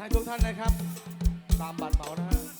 ให้ทุกท่านนะครับ ตามบัตรเป๋านะฮะ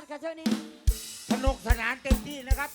าดค่ะช่วงนี้ สนุกสนานเต็มที่นะครับ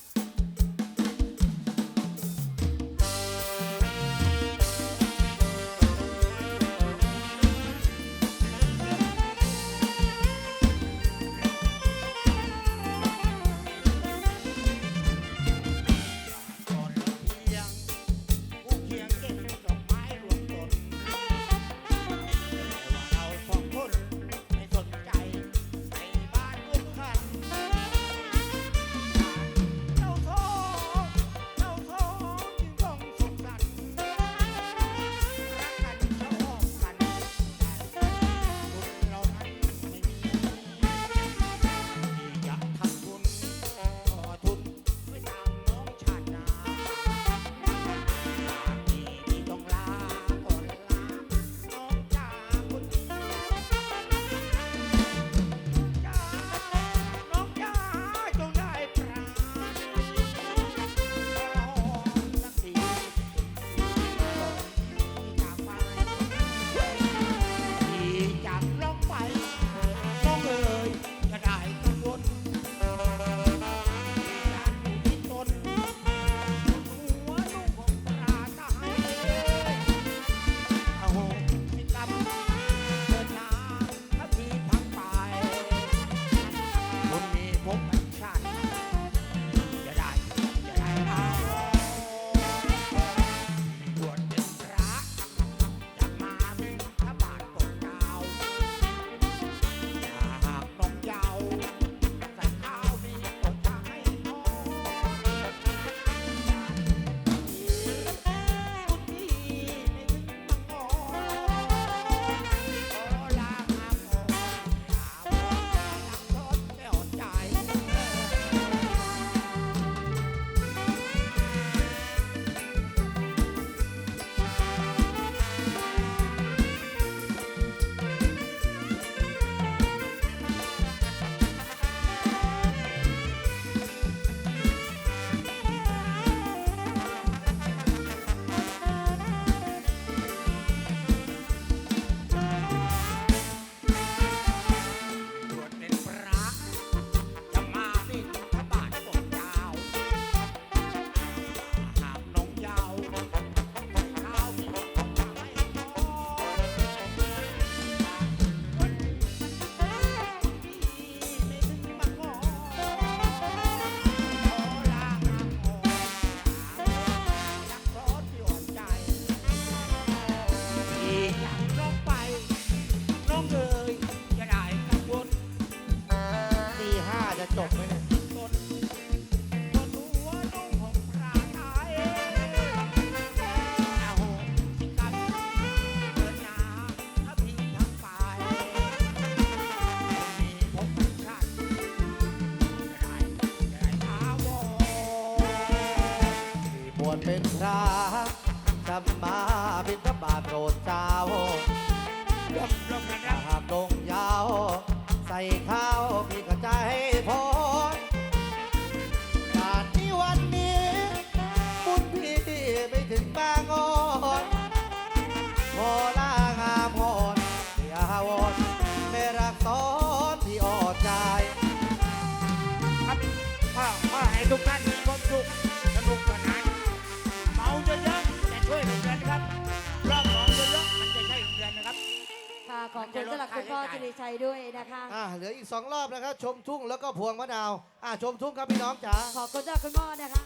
ขอบคุณสำหรับคุณพ่อสิริชัยด้วยนะคะ อ่าเหลืออีกสองรอบนะครับ ชมทุ่งแล้วก็พวงมะนาวอ่าชมทุ่งครับพี่น้องจ๋าขอบคุณสำหรับคุณพ่อนะคะ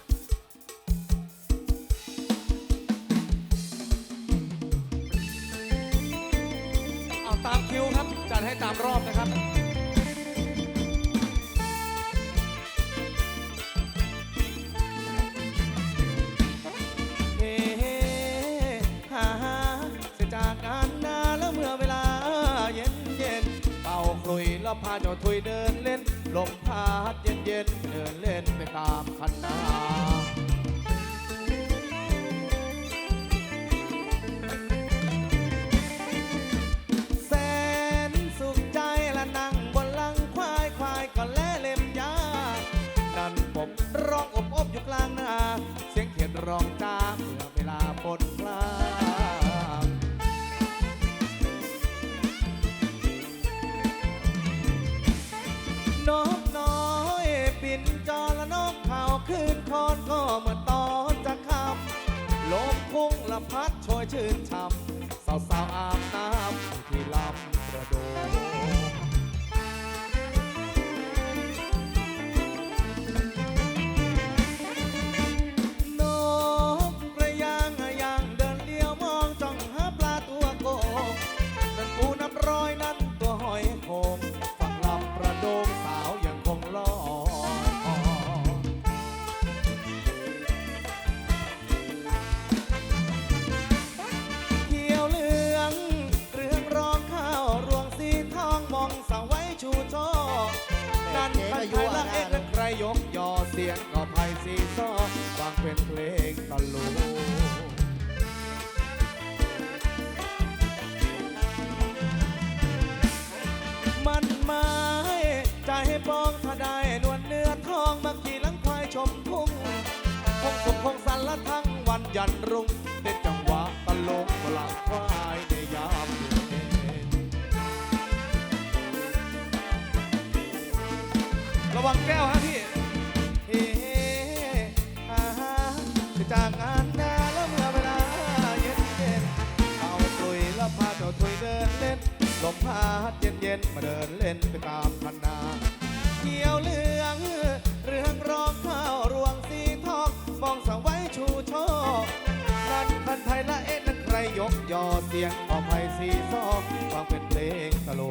เอาตามคิวครับจัดให้ตามรอบนะครับ พาเจ้าถุยเดินเล่น ลมพัดเย็นเย็นเดินเล่นไปตามคันนา ใจปองถ้าได้นวลเนื้อทองมาขี่หลังควายชมทุ่งคงสุขคงสันละทั้งวันยันรุ่งเด็ดจังหวะตะลงหลังควายในยามเย็นระวังแก้วฮะพี่เฮ้ฮ่าฮ่าจะจากงานนาแล้วเมื่อเวลาเย็นเย็นเอากลุยแล้วพาเจ้าถุยเดินเล่นลมพัดเย็นเย็นมาเดินเล่นไปตามคัน เขียวเหลือง เรื่องรองข้าวรวงสีทองมองสาวไว้ชูโชคนั่นพันไทยละเอ็นั้นใครยกยอเสียงออกไปสีซอกฟังเป็นเพลงตล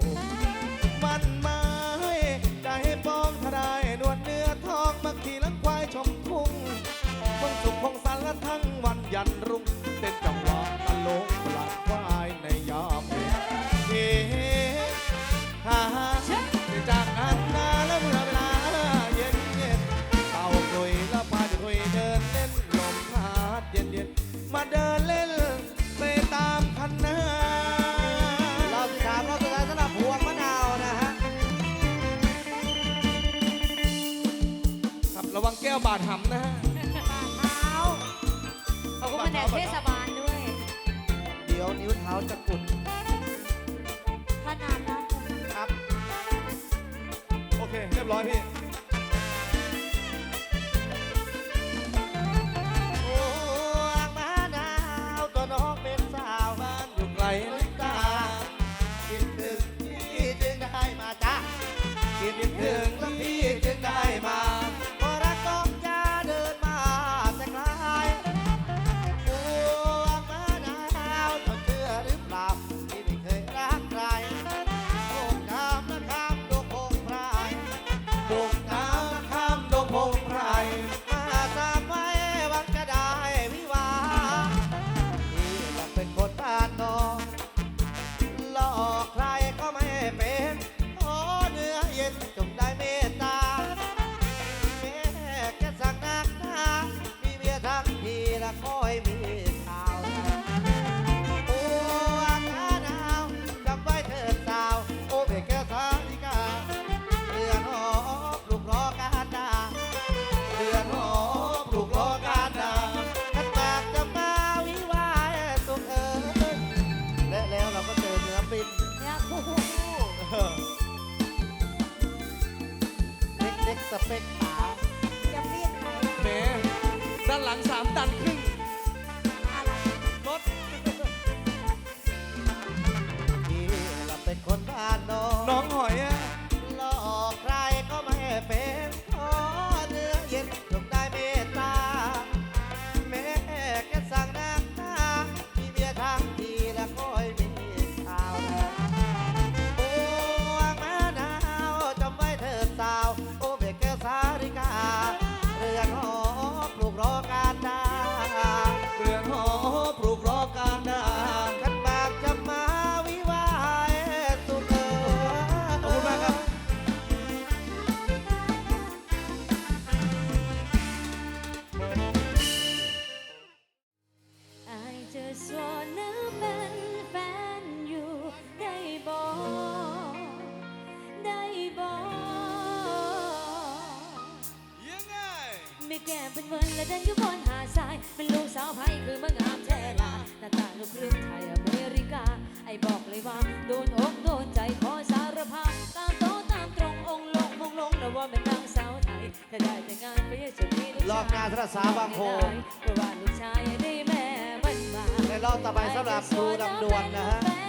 ครับระวังแก้วบาดหำนะฮะเท้าขอบคุณแผนกเทศบาลด้วย เดี๋ยวนิ้วเท้าจะกุดขนาดนั้นครับ โอเค เรียบร้อยพี่พ ฟัโดนอกโดนใจขอสารภาพตามโตตามตรงองลงมงลงแล้ว่าเป็นนางสาวไทยถ้าได้แต่งานไปจะมีลูกรอบงานสาบางโพเพราะว่าลูกชายได้แม่มันมาแลรอบต่อไปสำหรับครูลำดวนนะฮะ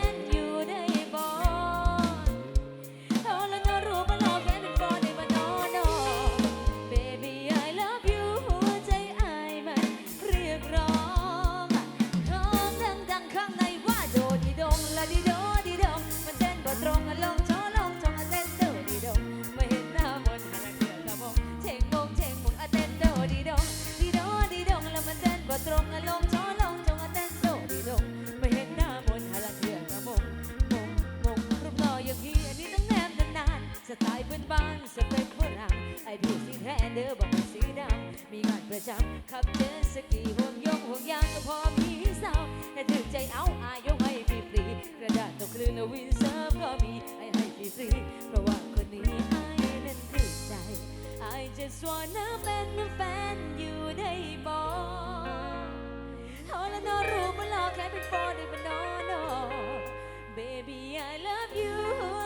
just wanna be the fan you day boy All I know room a lot clapping for the banana Baby I love you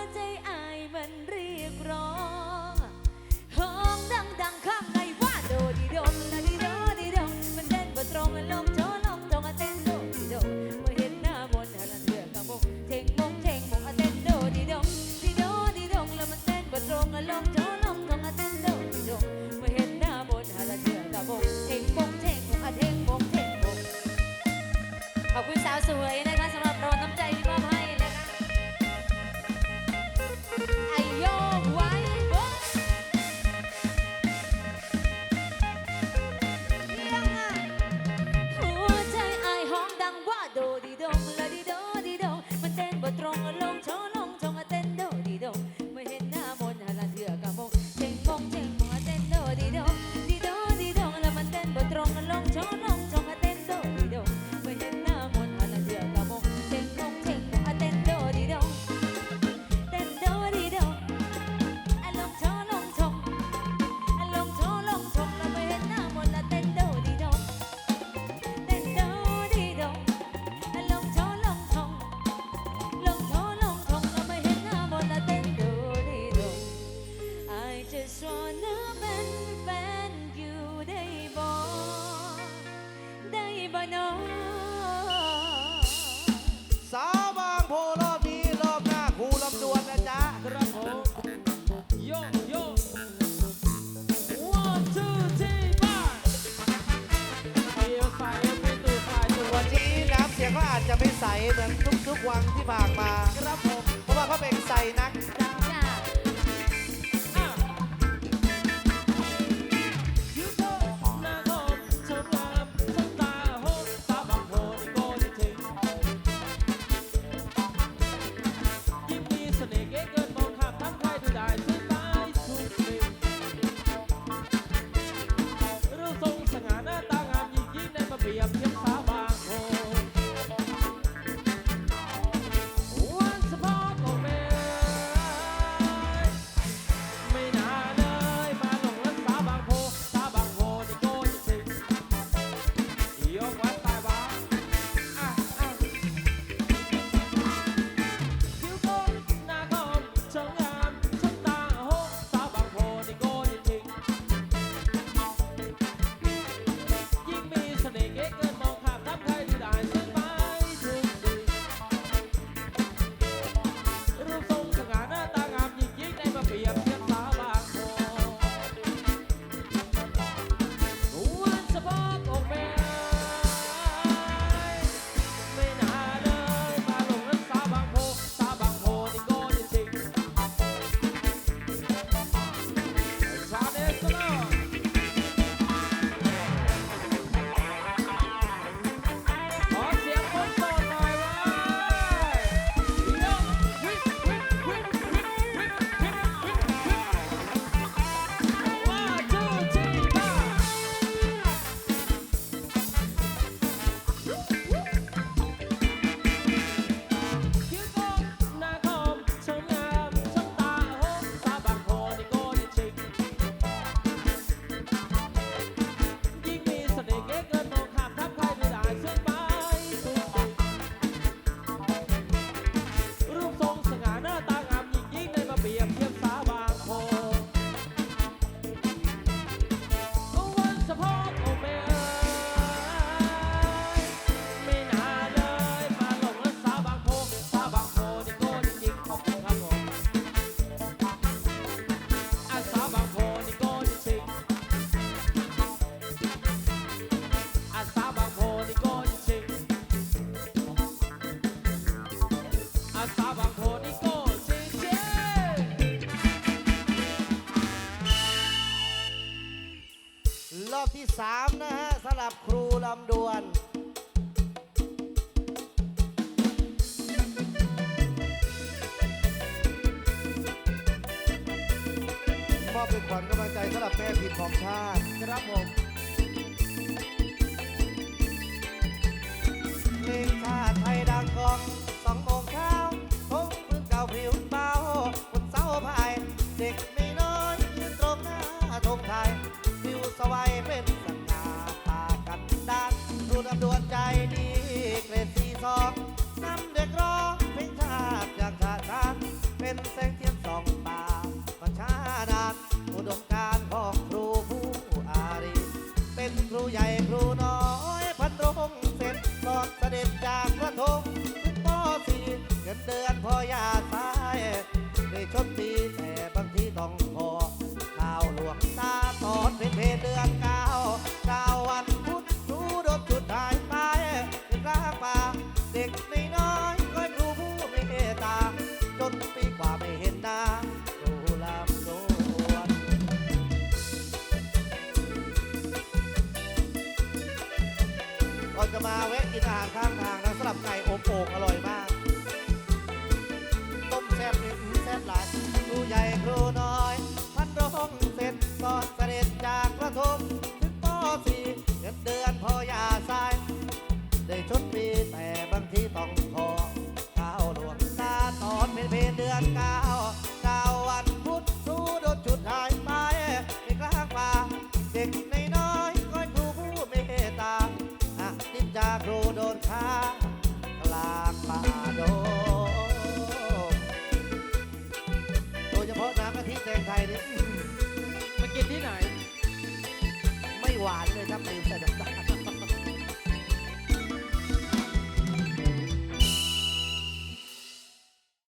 วัญกำลังใจสำหรับแม่พิมพ์ของชาติครับผม